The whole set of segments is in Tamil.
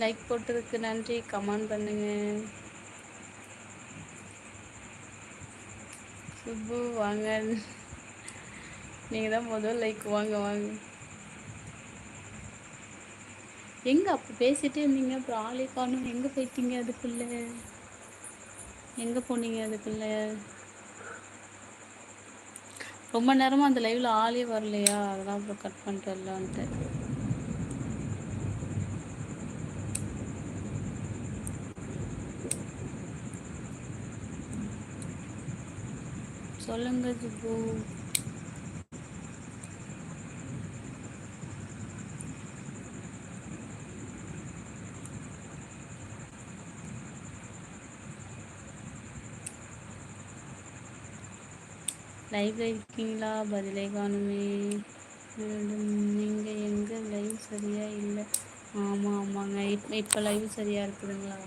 லைக் போட்டதுக்கு நன்றி. கமெண்ட் பண்ணுங்க. சுப்பு வாங்க. நீங்கள் தான் முதல் லைக் வாங்க வாங்க. எங்கே அப்போ பேசிகிட்டே இருந்தீங்க? அப்புறம் ஆளே காணும். எங்கே போயிட்டீங்க அதுக்குள்ளே? எங்கே போனீங்க அதுக்குள்ளே? ரொம்ப நேரமாக அந்த லைவில் ஆளே வரலையா? அதெல்லாம் அப்புறம் கட் பண்ணிட்டு வரலான்ட்டு சொல்லுங்க சுப்பு. லைவ்ல இருக்கீங்களா? பதிலை காணுமே. நீங்கள் எங்கே லைவ் சரியா இல்லை? ஆமாம் ஆமாங்க. இப்போ இப்போ லைவ் சரியாக இருக்குதுங்களா?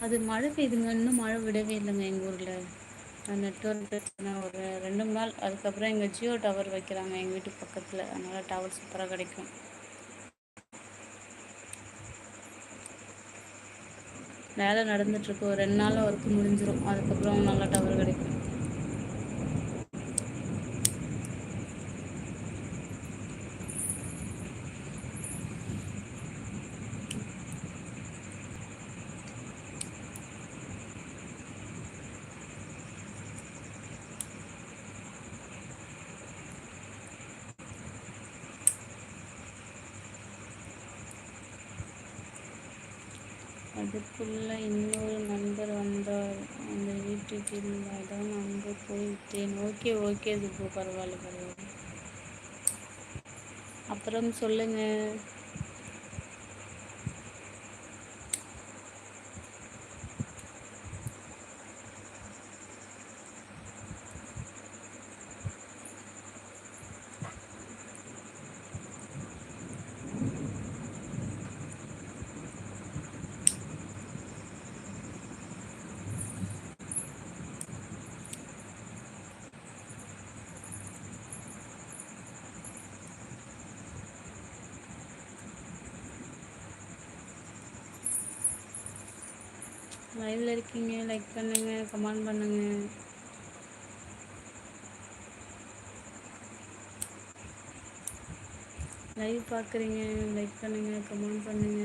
அது மழை பெய்யுதுங்க இன்னும் மழை விடவே இல்லைங்க எங்கள் ஊரில். நெட்ஒர்க் பிரச்சனை ஒரு ரெண்டு மூணு நாள் அதுக்கப்புறம் எங்கள் ஜியோ டவர் வைக்கிறாங்க எங்கள் வீட்டு பக்கத்தில். அதனால் டவர் சூப்பராக கிடைக்கும். வேலை நடந்துட்டுருக்கு ஒரு ரெண்டு நாளில் ஒர்க் முடிஞ்சிடும் அதுக்கப்புறம் நல்லா டவர் கிடைக்கும். அதுக்குள்ளே இன்னொரு நண்பர் வந்தார். அந்த வீட்டுக்கு அதான் அங்கே போய்விட்டேன். ஓகே ஓகே சுப்பு பரவாயில்ல பரவாயில்ல. அப்புறம் சொல்லுங்கள் லைவ்ல இருக்கீங்க லைக் பண்ணுங்க கமெண்ட் பண்ணுங்க. லைவ் பார்க்குறீங்க லைக் பண்ணுங்க கமெண்ட் பண்ணுங்க.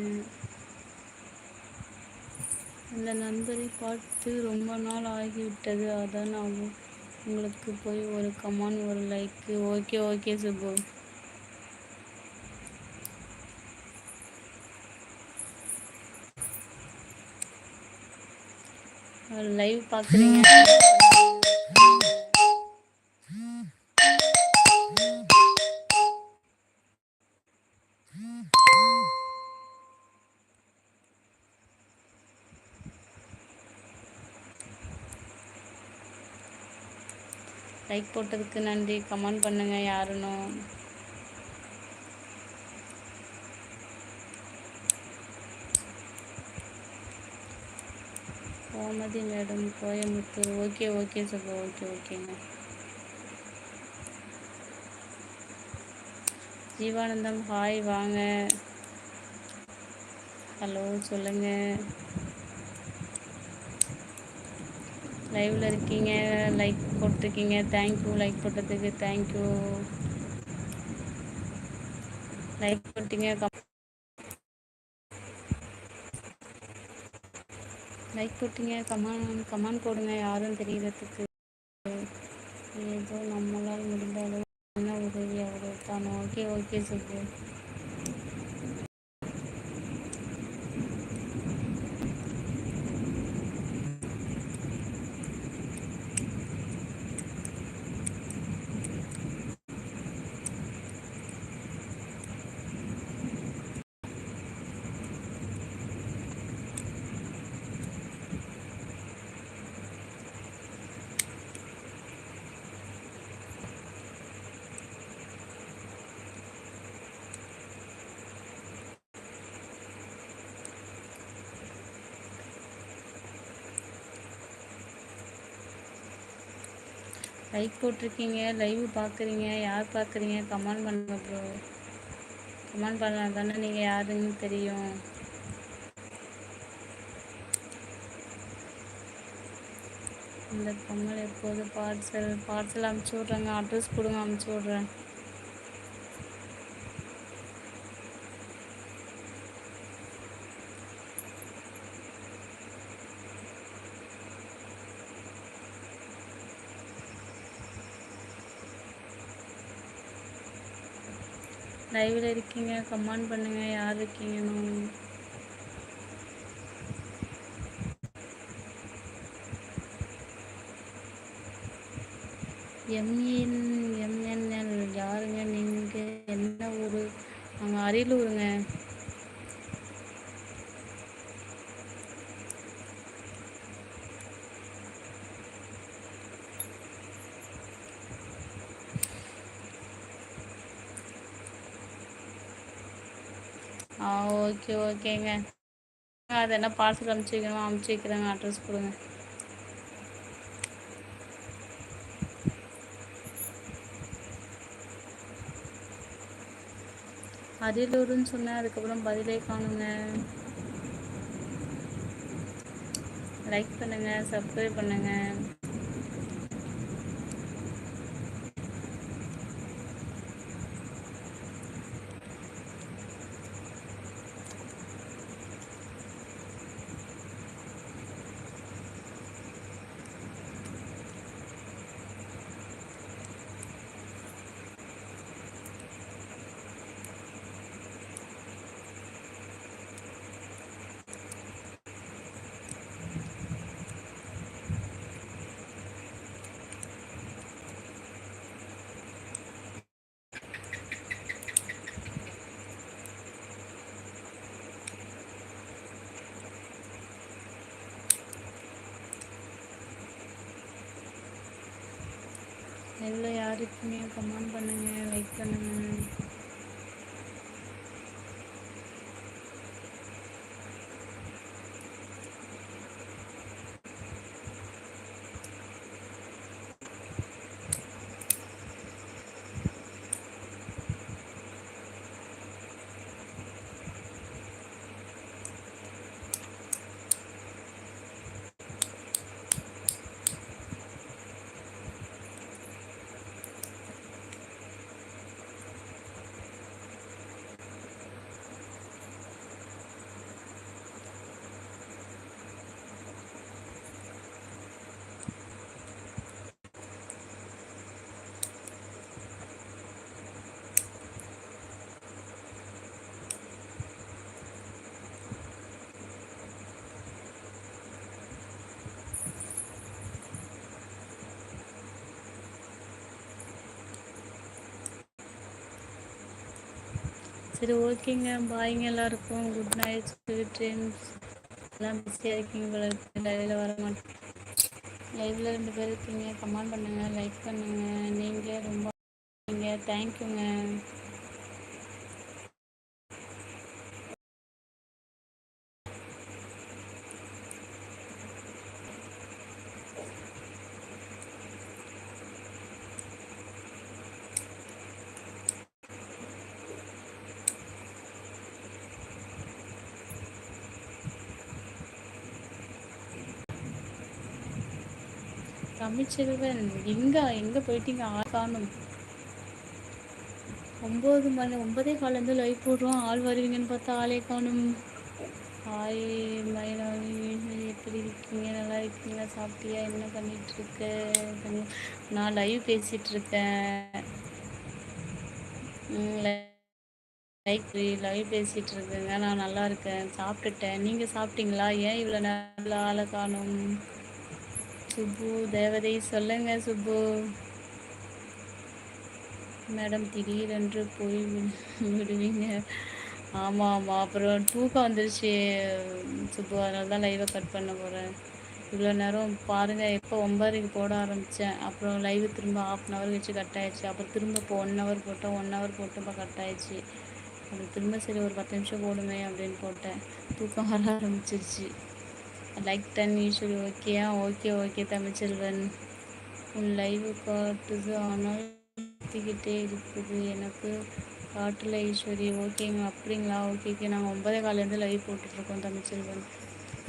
இந்த நண்பரை பார்த்து ரொம்ப நாள் ஆகிவிட்டது. அதான் நான் உங்களுக்கு போய் ஒரு கமெண்ட் ஒரு like okay okay Subbu live பார்க்குறீங்க லைக் போட்டதுக்கு நன்றி. கமெண்ட் பண்ணுங்க யாருன்னு Sumathi madam Coimbatore. Okay okay Subha okay ஓகேங்க. ஜீவானந்தம் ஹாய் வாங்க. ஹலோ சொல்லுங்க. லைவ்ல இருக்கீங்க லைக் போட்டிருக்கீங்க. தேங்க்யூ லைக் போட்டதுக்கு தேங்க்யூ லைக் போட்டீங்க லைக் போட்டீங்க கமெண்ட் கமெண்ட் போடுங்க யாரும் தெரியறதுக்கு. ஏதோ நம்மளால் முடிந்த அளவு என்ன உதவி அவ்வளோ தானே ஓகே ஓகே சொல்லு. லைக் போட்டிருக்கீங்க லைவ் பார்க்குறீங்க யார் பார்க்குறீங்க? கமெண்ட் பண்ணுங்க ப்ரோ கமெண்ட் பண்ணலாம் தானே நீங்கள் யாருன்னு தெரியும். இந்த பொங்கல் எப்போது? பார்சல் பார்சல் அனுப்பிச்சி விட்றேங்க. அட்ரஸ் கொடுங்க அனுப்பிச்சி விட்றேன். லைவில் இருக்கீங்க கமெண்ட் பண்ணுங்கள் யார் இருக்கீங்கன்னு. எம்என் எம்என்எல் யாருங்க நீங்கள் என்ன ஊர்? நாங்கள் அரியலூருங்க ஆ ஓகே ஓகேங்க. அது என்ன பார்சல் அனுப்பிச்சி வைக்கணுமோ அனுப்பிச்சி வைக்கிறேங்க. அட்ரஸ் கொடுங்க. அரியலூர்னு சொன்னேன். அதுக்கப்புறம் பதிலே காணுங்க. லைக் பண்ணுங்க. சப்ஸ்கிரைப் பண்ணுங்க எவ்வளோ யார் இருக்கீங்க கமெண்ட் பண்ணுங்கள் லைக் பண்ணுங்கள் சரி ஓகேங்க. பாய்ங்க எல்லாருக்கும். குட் நைட் ஸ்வீட் ட்ரீம்ஸ் எல்லாம் பிஸியாக இருக்கீங்க போல லைவில் வர மாட்டேன் லைவில் ரெண்டு பேர் இருக்கீங்க. கமெண்ட் பண்ணுங்கள் லைக் பண்ணுங்கள் நீங்களே ரொம்ப நீங்கள் தேங்க்யூங்க தமிழ்ச்செல்வன் எங்க எங்க போயிட்டீங்க? ஆள் காணும். ஒம்பது மணி ஒன்பதே காலேருந்து லைவ் போடுறோம். ஆள் வருவீங்கன்னு பார்த்தா ஆளே காணும். ஹாய் மயிலாளி எப்படி இருக்கீங்க? நல்லா இருக்கீங்களா? சாப்பிட்டியா? என்ன பண்ணிட்டு இருக்க நான் லைவ் பேசிட்டு இருக்கேன் லைக் லைவ் பேசிட்டு இருக்கேங்க நான் நல்லா இருக்கேன். சாப்பிட்டுட்டேன். நீங்க சாப்பிட்டீங்களா? ஏன் இவ்வளோ நேரம் ஆளை காணும்? சுப்பு தேவதை சொல்லுங்க சுப்பு. மேடம் திடீரென்று போய் விடுவீங்க. ஆமாம் ஆமாம் அப்புறம் தூக்கம் வந்துருச்சு சுப்பு. அதனால தான் லைவை கட் பண்ண போகிறேன் இவ்வளோ நேரம் பாருங்கள் எப்போ ஒம்பதுக்கு போட ஆரம்பித்தேன் அப்புறம் லைவ் திரும்ப ஆஃப் அன் ஹவர் வச்சு கட் ஆயிடுச்சு. அப்புறம் திரும்ப இப்போ ஒன் ஹவர் போட்டேன் ஒன் ஹவர் போட்டப்போ கட் ஆயிடுச்சு. அப்புறம் திரும்ப சரி ஒரு பத்து நிமிஷம் போடுமே அப்படின்னு போட்டேன். தூக்கம் வர ஆரம்பிச்சிருச்சு. Like done usually okay okay okay Tamilselvan. உன் லைவ் காட்டுது ஆனால் சுற்றிக்கிட்டே இருக்குது. எனக்கு காட்டில் ஈஸ்வரி ஓகேங்க அப்படிங்களா? ஓகே ஓகே நாங்கள் ஒன்பதே காலேருந்து லைவ் போட்டுட்ருக்கோம் தமிழ்ச்செல்வன்.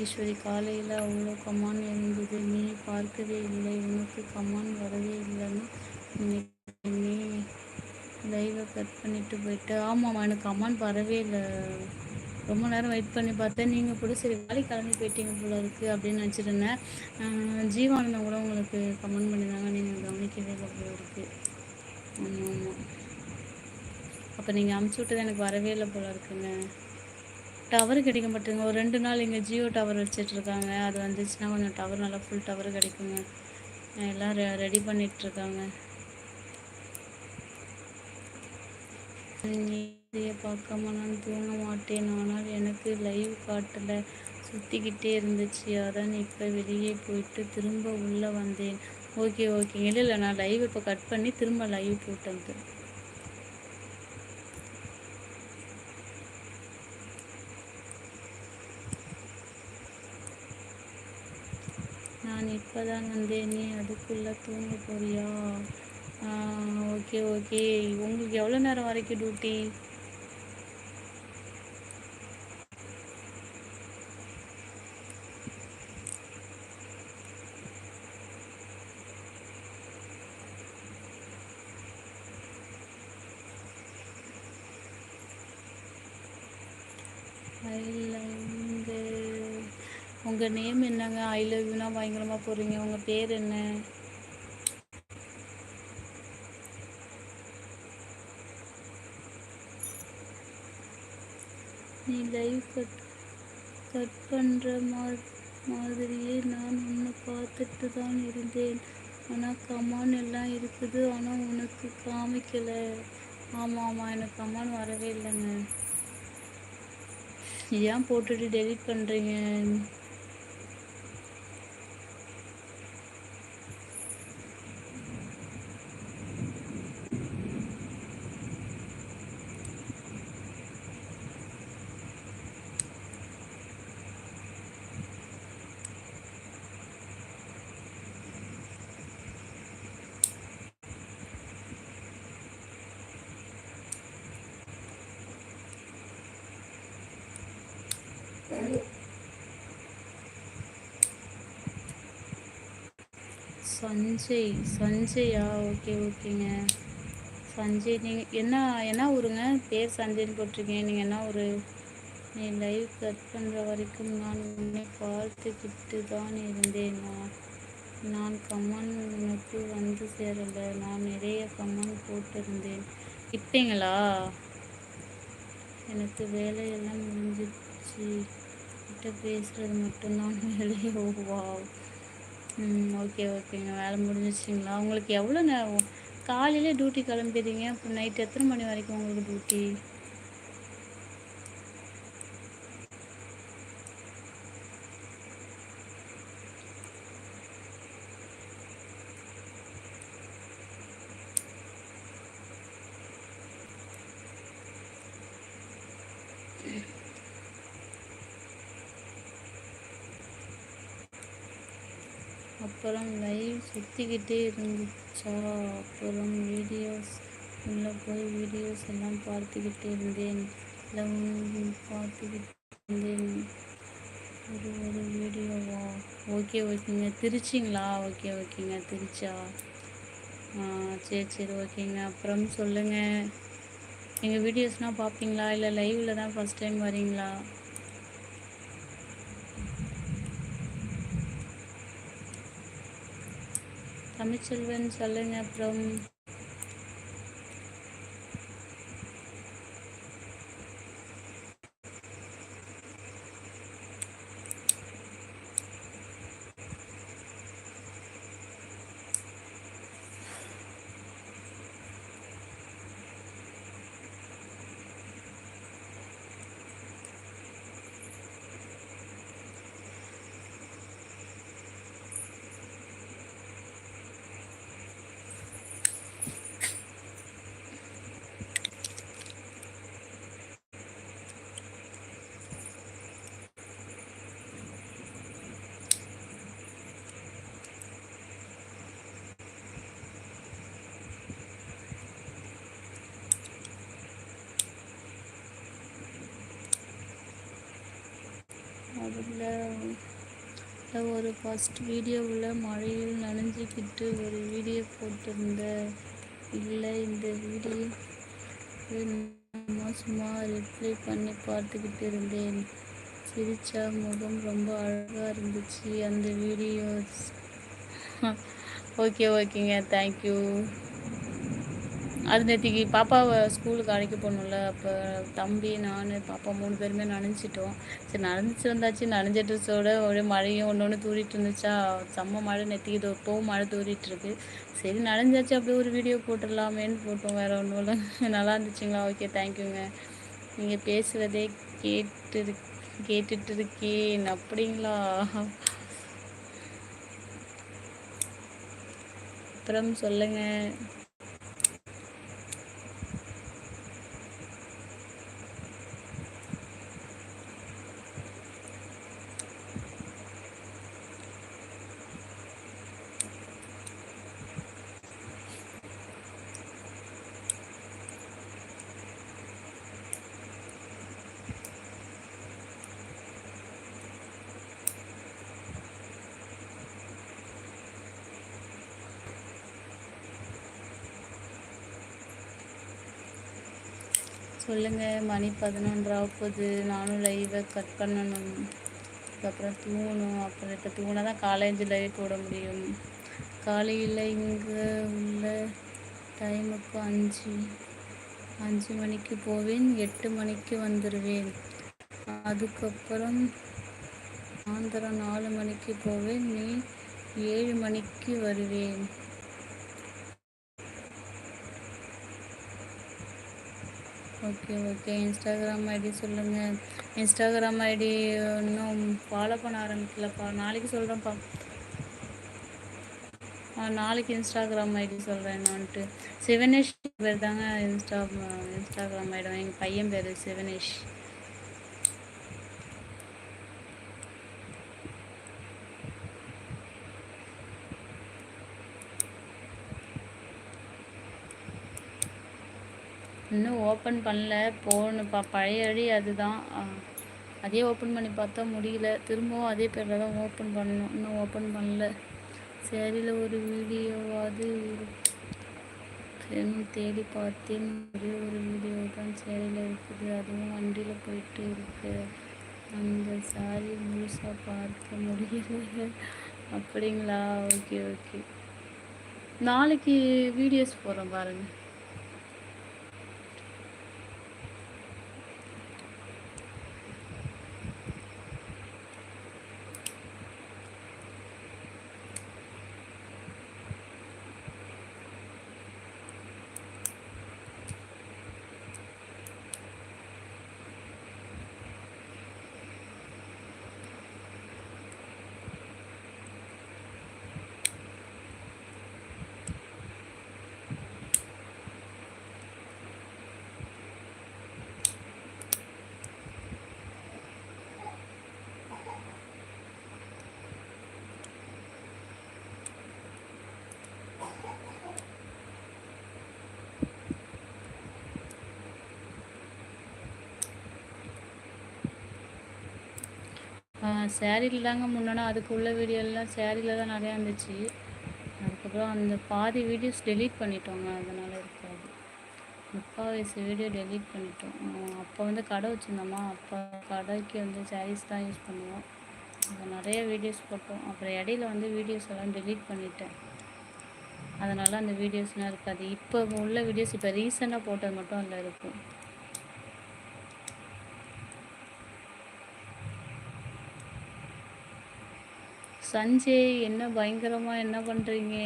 ஈஸ்வரி காலையில் அவ்வளோ கமான் இருந்தது. நீ பார்க்கவே இல்லை. உனக்கு கமான் வரவே இல்லைன்னு நீ லைவை கட் பண்ணிட்டு போயிட்டு. ஆமாம் எனக்கு கமான் வரவே இல்லை. ரொம்ப நேரம் வெயிட் பண்ணி பார்த்தேன். நீங்கள் கூட சரி வேலைக்கு கிளம்பி போயிட்டீங்க போல இருக்குது அப்படின்னு நினச்சிருந்தேன் ஜீவானந்தம் கூட உங்களுக்கு கமெண்ட் பண்ணியிருந்தாங்க நீங்கள் கவனிக்கவே இல்லை போல இருக்குது ஆமாம் ஆமாம் அப்போ நீங்கள் அமுச்சு விட்டது எனக்கு வரவே இல்லை போல இருக்குங்க. டவர் கிடைக்க மாட்டேங்க ஒரு ரெண்டு நாள் இங்கே ஜியோ டவர் வச்சிட்ருக்காங்க அது வந்துச்சுன்னா கொஞ்சம் டவர் நல்லா ஃபுல் டவர் கிடைக்குங்க. எல்லாம் ரெ ரெடி பண்ணிகிட்ருக்காங்க பார்க்காம நான் தூங்க மாட்டேன். ஆனால் எனக்கு லைவ் காட்டலை சுற்றிக்கிட்டே இருந்துச்சு. அதான் இப்போ வெளியே போயிட்டு திரும்ப உள்ளே வந்தேன். ஓகே ஓகே இல்லை இல்லை. நான் லைவ் இப்போ கட் பண்ணி திரும்ப லைவ் போட்டேன் நான் இப்போ தான் வந்தேன். நீ அதுக்குள்ளே தூங்க போறியா? ஓகே ஓகே உங்களுக்கு எவ்வளோ நேரம் வரைக்கும் டியூட்டி உங்கள் நேம் என்னங்க? ஐ லவ் யூனா பயங்கரமாக போடுறீங்க. உங்கள் பேர் என்ன? நீ லைவ் கட் கட் பண்ணுற மா மாதிரியே நான் உன்னை பார்த்துட்டு தான் இருந்தேன். ஆனால் கமான் எல்லாம் இருக்குது. ஆனால் உனக்கு காமிக்கலை. ஆமாம் ஆமாம் எனக்கு கமான் வரவே இல்லைங்க. ஏன் போட்டுட்டு டெலிட் பண்ணுறீங்க சஞ்சய் சஞ்சயா? ஓகே ஓகேங்க. சஞ்சய் நீங்கள் என்ன என்ன ஊருங்க? பேர் சஞ்சய்னு போட்டிருக்கீங்க. நீங்கள் என்ன ஒரு நீ லைவ் கட் பண்ணுற வரைக்கும் நான் உன்னை பார்த்துக்கிட்டு தான் இருந்தேன். நான் கம்மன் உனக்கு வந்து சேரலை. நான் நிறைய கம்மன் போட்டிருந்தேன். இப்பீங்களா? எனக்கு வேலையெல்லாம் முடிஞ்சிச்சு கிட்ட பேசுகிறது மட்டும்தான் வேலையோ? வா ஓகே ஓகேங்க. வேலை முடிஞ்சிச்சிங்களா உங்களுக்கு எவ்வளோ நேரம்? காலையில் டியூட்டி கிளம்பிடுறீங்க. அப்புறம் நைட் எத்தனை மணி வரைக்கும் உங்களுக்கு டியூட்டி அப்புறம் லைவ் சுற்றிக்கிட்டே இருந்துச்சா? அப்புறம் வீடியோஸ் உள்ளே போய் வீடியோஸ் எல்லாம் பார்த்துக்கிட்டு இருந்தேன். பார்த்துக்கிட்டு இருந்தேன். ஒரு ஒரு வீடியோவா ஓகே ஓகேங்க திருச்சிங்களா? ஓகே ஓகேங்க திருச்சா? சரி சரி ஓகேங்க அப்புறம் சொல்லுங்கள் எங்கள் வீடியோஸ்னால் பார்ப்பீங்களா? இல்லை லைவில் தான் ஃபஸ்ட் டைம் வரீங்களா? தமிழ்ச்செல்வன் சொல்லுங்க அப்புறம் அதில் ஒரு ஃபஸ்ட் வீடியோவில் மழையில் நனைஞ்சிக்கிட்டு ஒரு வீடியோ போட்டிருந்தேன். இல்லை இந்த வீடியோ சும்மா ரிப்ளை பண்ணி பார்த்துக்கிட்டு இருந்தேன். சிரிச்சா முகம் ரொம்ப அழகாக இருந்துச்சு அந்த வீடியோஸ் ஓகே ஓகேங்க தேங்க்யூ அது நேற்றுக்கு பாப்பாவை ஸ்கூலுக்கு அழைக்க போகணும்ல அப்போ தம்பி நான் பாப்பா மூணு பேருமே நனைஞ்சிட்டோம். சரி நனைஞ்சிட்டு வந்தாச்சு நனைஞ்ச ட்ரெஸ்ஸோட ஒரே மழையும் ஒன்று ஒன்று தூரிட்டு இருந்துச்சா செம்ம மழை நேற்றுக்கு இது இப்போவும் மழை தூரிட்டு இருக்கு. சரி நனைஞ்சாச்சு அப்படியே ஒரு வீடியோ போட்டுடலாமேன்னு போட்டோம் வேறு ஒன்றும் இல்லை. நல்லா இருந்துச்சுங்களா? ஓகே தேங்க்யூங்க நீங்கள் பேசுகிறதே கேட்டு கேட்டுட்டு இருக்கேன் அப்படிங்களா? அப்புறம் சொல்லுங்கள் சொல்லுங்கள் மணி பதினொன்றாவது நானும் லைவை கட் பண்ணணும். அதுக்கப்புறம் தூணும் அப்புறம் இப்போ தூங்கினா தான் காலேஜ் லைவ் போட முடியும். காலையில் இங்கே உள்ள டைமுக்கு அஞ்சு அஞ்சு மணிக்கு போவேன். எட்டு மணிக்கு வந்துடுவேன் அதுக்கப்புறம் சாயந்தரம் நாலு மணிக்கு போவேன். நீ ஏழு மணிக்கு வருவேன். Okay okay. இன்ஸ்டாகிராம் ஐடி சொல்லுங்கள் இன்ஸ்டாகிராம் ஐடி இன்னும் ஃபாலோ பண்ண ஆரம்பிக்கலப்பா. நாளைக்கு சொல்கிறேன்ப்பா ஆ நாளைக்கு இன்ஸ்டாகிராம் ஐடி சொல்கிறேன் என்னான்ட்டு சிவனேஷ் பேர் தாங்க இன்ஸ்டா இன்ஸ்டாகிராம் ஐடி. எங்கள் பையன் பேர் சிவனேஷ். இன்னும் ஓப்பன் பண்ணல. போகணும் ப பழைய வழி அதுதான். அதே ஓப்பன் பண்ணி பார்த்தா முடியல. திரும்பவும் அதே பேரில் தான் ஓப்பன் பண்ணணும். இன்னும் ஓப்பன் பண்ணல. சரியில் ஒரு வீடியோவாவது பெண் தேடி பார்த்தேன். ஒரே ஒரு வீடியோ தான் சேரியில் இருக்குது. அதுவும் வண்டியில் போயிட்டு இருக்கு. அந்த சாரி முழுசாக பார்க்க முடியல. அப்படிங்களா? Okay okay. நாளைக்கு வீடியோஸ் போகிறோம் பாருங்கள் சேரீயில் தாங்க முன்னே அதுக்கு உள்ள வீடியோலாம் சேரீயில் தான் நிறையா இருந்துச்சு. அதுக்கப்புறம் அந்த பாதி வீடியோஸ் டெலீட் பண்ணிட்டோங்க அதனால் இருக்காது. முக்கால்வாசி வீடியோ டெலீட் பண்ணிட்டோம். அப்போ வந்து கடை வச்சுருந்தோமா அப்போ கடைக்கு வந்து சாரீஸ் தான் யூஸ் பண்ணுவோம். அது நிறைய வீடியோஸ் போட்டோம். அப்புறம் இடையில வந்து வீடியோஸ் எல்லாம் டெலீட் பண்ணிட்டேன். அதனால் அந்த வீடியோஸ்லாம் இருக்காது. இப்போ உள்ள வீடியோஸ் இப்போ ரீசெண்டாக போட்டது மட்டும் அதில் இருக்கும். சஞ்சய் என்ன பயங்கரமாக என்ன பண்ணுறீங்க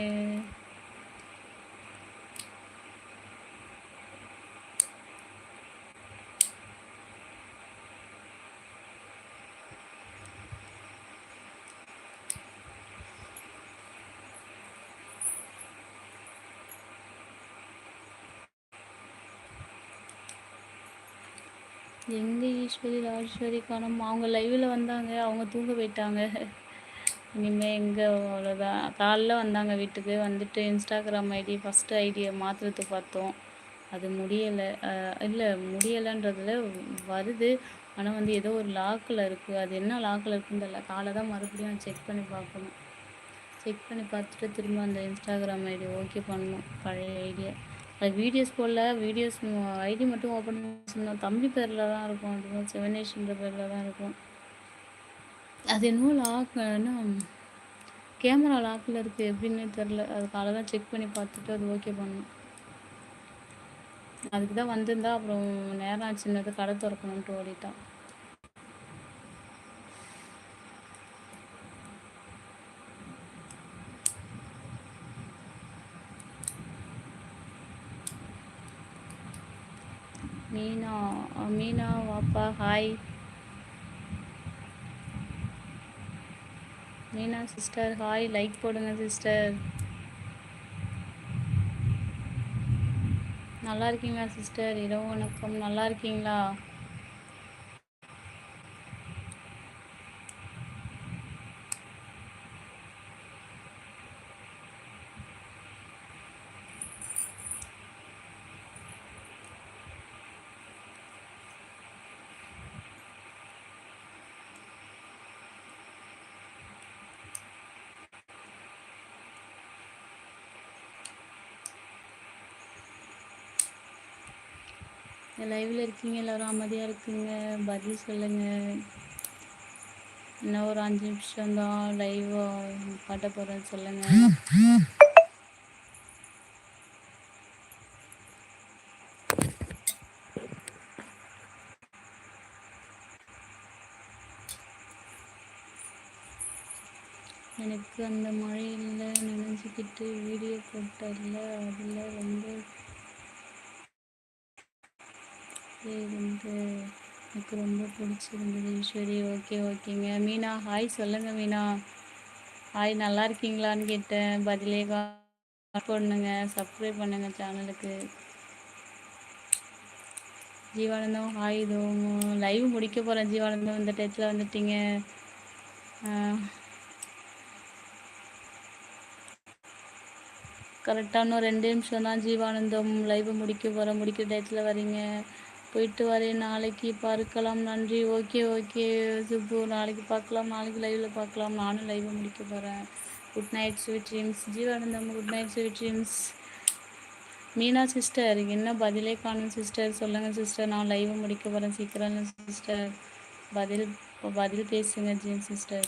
எங்கே ஈஸ்வரி ராஜேஸ்வரி காணும் அவங்க லைவில் வந்தாங்க. அவங்க தூங்க போயிட்டாங்க. இனிமேல் எங்கே அவ்வளோதான் காலைல வந்தாங்க வீட்டுக்கு. வந்துட்டு இன்ஸ்டாகிராம் ஐடி ஃபஸ்ட்டு ஐடியை மாற்றுறதுக்கு பார்த்தோம். அது முடியலை. இல்லை முடியலைன்றதுல வருது. ஆனால் வந்து ஏதோ ஒரு லாக்கில் இருக்குது அது என்ன லாக்கில் இருக்குன்னு தெரியல. காலை தான் மறுபடியும் செக் பண்ணி பார்க்கணும். செக் பண்ணி பார்த்துட்டு திரும்ப அந்த இன்ஸ்டாகிராம் ஐடி ஓகே பண்ணணும். பழைய ஐடியா அது வீடியோஸ் போடல. வீடியோஸ் ஐடி மட்டும் ஓப்பன் பண்ணி தம்பி பேரில் தான் இருக்கும். அது செவனேஷன்ற பேரில் தான் இருக்கும். அது என்னவோ லாக் என்ன கேமரா லாக்கில் இருக்குது எப்படின்னு தெரில அதுக்காக தான் செக் பண்ணி பார்த்துட்டு அது ஓகே பண்ணணும் அதுக்கு தான் வந்திருந்தா அப்புறம் நேரம் ஆச்சுன்னது கடை திறக்கணுன்ட்டு ஓடிட்டான் மீனா மீனா வாப்பா hi Meena sister hi like போடுங்க சிஸ்டர் நல்லா இருக்கீங்களா சிஸ்டர் இரவு வணக்கம். நல்லா இருக்கீங்களா? லைவில் இருக்கீங்க எல்லோரும் அமைதியாக இருக்குங்க பதில் சொல்லுங்கள் இன்னும் ஒரு அஞ்சு நிமிஷம் தான் லைவ் பாட்ட போகிறேன்னு சொல்லுங்கள் எனக்கு அந்த மழையில் நினைஞ்சிக்கிட்டு வீடியோ போட்டதில் அதில் ரொம்ப வந்துட்டு வந்து எனக்கு ரொம்ப பிடிச்சிருந்தது. ஈஸ்வரி ஓகே ஓகேங்க மீனா ஹாய் சொல்லுங்கள் மீனா. ஹாய் நல்லா இருக்கீங்களான்னு கேட்டேன். பதிலே பண்ணுங்க. சப்ஸ்கிரைப் பண்ணுங்கள் சேனலுக்கு ஜீவானந்தம் ஹாய் இதோ லைவ் முடிக்க போகிறேன் ஜீவானந்தம் இந்த டயத்தில் வந்துட்டீங்க. கரெக்டாக இன்னும் ரெண்டு நிமிஷம் தான் ஜீவானந்தம் லைவ் முடிக்க போகிறேன் முடிக்கிற டயத்தில் வரீங்க. போயிட்டு வரேன். நாளைக்கு பார்க்கலாம். நன்றி. Okay okay. சுப்பு நாளைக்கு பார்க்கலாம். நாளைக்கு லைவில் பார்க்கலாம். நானும் லைவை முடிக்க போகிறேன் good night sweet dreams Jeevanandham good night sweet dreams Meena sister என்ன பதிலே காணும் சிஸ்டர் சொல்லுங்கள் சிஸ்டர் நான் லைவை முடிக்க போகிறேன் சீக்கிரம் சிஸ்டர் பதில் பதில் பேசுங்க ஜீன் சிஸ்டர்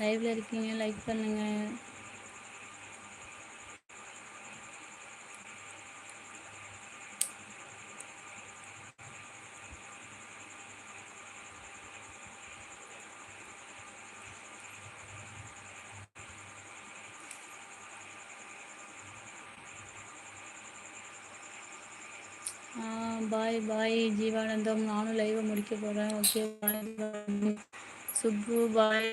லைவ்ல இருக்கீங்க லைக் பண்ணுங்க. பாய் பாய் ஜீவானந்தம். நானும் லைவை முடிக்க போகிறேன் okay bye Subbu bye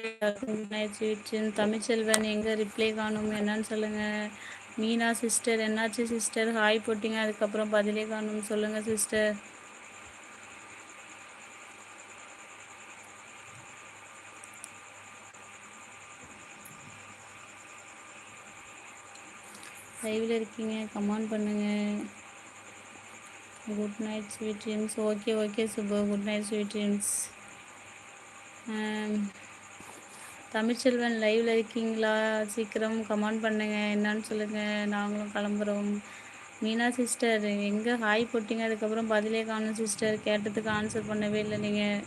Tamilselvan எங்கே ரிப்ளை காணும் என்னன்னு சொல்லுங்கள் மீனா சிஸ்டர் என்னாச்சு சிஸ்டர் ஹாய் போட்டிங்க அதுக்கப்புறம் பதிலே காணும் சொல்லுங்கள் சிஸ்டர் லைவில் இருக்கீங்க கமெண்ட் பண்ணுங்கள் good night sweet dreams okay okay Subbu. Good night sweet dreams Tamilselvan லைவில் இருக்கீங்களா? சீக்கிரம் கமெண்ட் பண்ணுங்கள் என்னன்னு சொல்லுங்கள் நாங்களும் கிளம்புறோம். மீனா சிஸ்டர் எங்கே ஹாய் போட்டிங்க? அதுக்கப்புறம் பதிலே காணும் சிஸ்டர் கேட்டதுக்கு ஆன்சர் பண்ணவே இல்லை நீங்கள்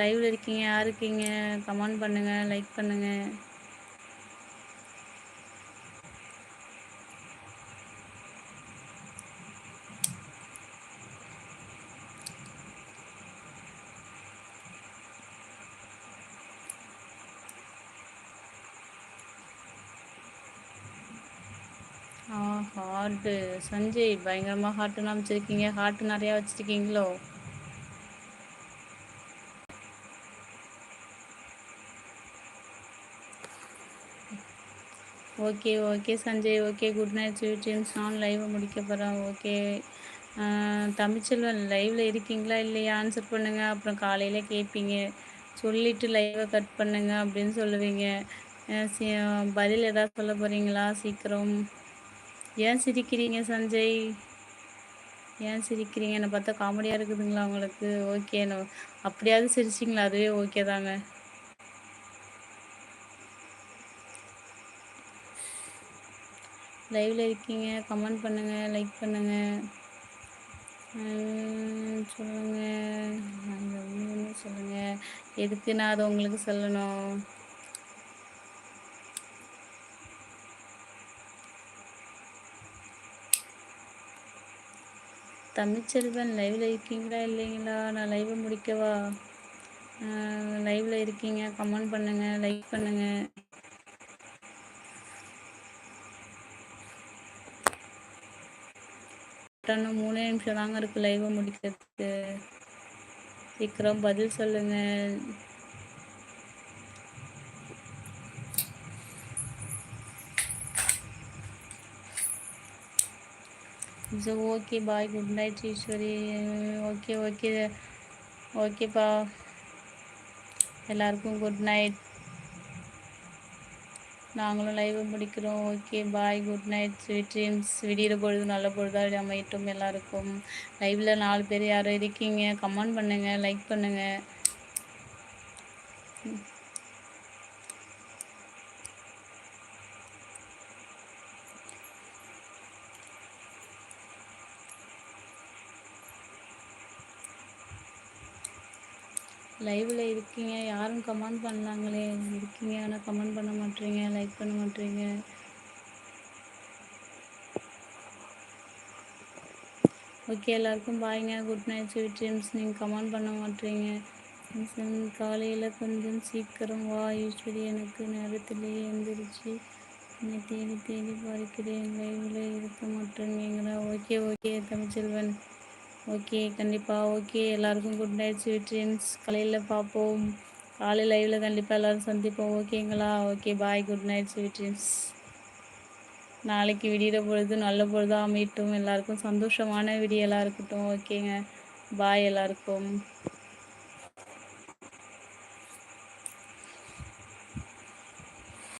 லைவில் இருக்கீங்க. யாருக்கீங்க இருக்கீங்க? கமெண்ட் பண்ணுங்கள் லைக் பண்ணுங்கள் ஹார்ட்டு சஞ்சய் பயங்கரமாக ஹார்ட்டுலாம் அமைச்சிருக்கீங்க ஹார்ட் நிறையா வச்சுருக்கீங்களோ? Okay okay Sanjay okay good night sweet dreams நான் லைவை முடிக்க போகிறேன் ஓகே தமிழ்ச்செல்வன் லைவில் இருக்கீங்களா இல்லையா? ஆன்சர் பண்ணுங்கள் அப்புறம் காலையில் கேட்பீங்க. சொல்லிவிட்டு லைவை கட் பண்ணுங்கள் அப்படின்னு சொல்லுவீங்க. பதில் எதாவது சொல்ல போகிறீங்களா சீக்கிரம். ஏன் சிரிக்கிறீங்க சஞ்சய்? ஏன் சிரிக்கிறீங்க? என்னை பார்த்தா காமெடியாக இருக்குதுங்களா உங்களுக்கு? ஓகே அப்படியாவது சிரிச்சிங்களா? அதுவே ஓகே தாங்க. லைவில் இருக்கீங்க. கமெண்ட் பண்ணுங்கள் லைக் பண்ணுங்கள் சொல்லுங்கள் சொல்லுங்கள் எதுக்கு நான் அதை உங்களுக்கு சொல்லணும்? தமிழ்ச்செல்வன் லைவில் இருக்கீங்களா இல்லைங்களா? நான் லைவை முடிக்கவா? லைவில் இருக்கீங்க. கமெண்ட் பண்ணுங்கள் லைக் பண்ணுங்கள் இன்னும் மூணே நிமிஷம் தாங்க இருக்குது லைவை முடிக்கிறதுக்கு. சீக்கிரம் பதில் சொல்லுங்கள் so okay bye good night Eswari okay okay ஓகேப்பா எல்லாருக்கும் குட் நைட் நாங்களும் லைவை முடிக்கிறோம். Okay bye good night sweet dreams விடிகிற பொழுது நல்ல பொழுதாக அமையட்டும் எல்லாருக்கும். லைவில் நாலு பேர் யாரும் இருக்கீங்க? கமெண்ட் பண்ணுங்கள் லைக் பண்ணுங்கள் லைவில் இருக்கீங்க. யாரும் கமெண்ட் பண்ணலாங்களே இருக்கீங்க. ஆனால் கமெண்ட் பண்ண மாட்டேறீங்க லைக் பண்ண மாட்டீங்க. ஓகே எல்லாருக்கும் பாய்ங்க குட் நைட் ஸ்வீட் ட்ரீம்ஸ் நீங்கள் கமெண்ட் பண்ண மாட்டீங்க. காலையில் கொஞ்சம் சீக்கிரம் வா. ஈஸ்வரி எனக்கு நேரத்திலேயே எழுந்திரிச்சு என்னை தேடி தேடி பார்க்கிறேன். லைவில் இருக்க மாட்டேங்கிறா ஓகே ஓகே தமிழ்ச்செல்வன். ஓகே கண்டிப்பாக ஓகே எல்லாருக்கும் குட் நைட் ஸ்வீட் ட்ரீம்ஸ் காலையில் பார்ப்போம் காலை லைவில் கண்டிப்பாக எல்லோரும் சந்திப்போம். ஓகேங்களா? Okay bye good night sweet dreams நாளைக்கு விடிகிற பொழுது நல்ல பொழுதாக அமையட்டும். எல்லாருக்கும் சந்தோஷமான விடியலாக இருக்கட்டும். ஓகேங்க. பாய் எல்லாருக்கும்.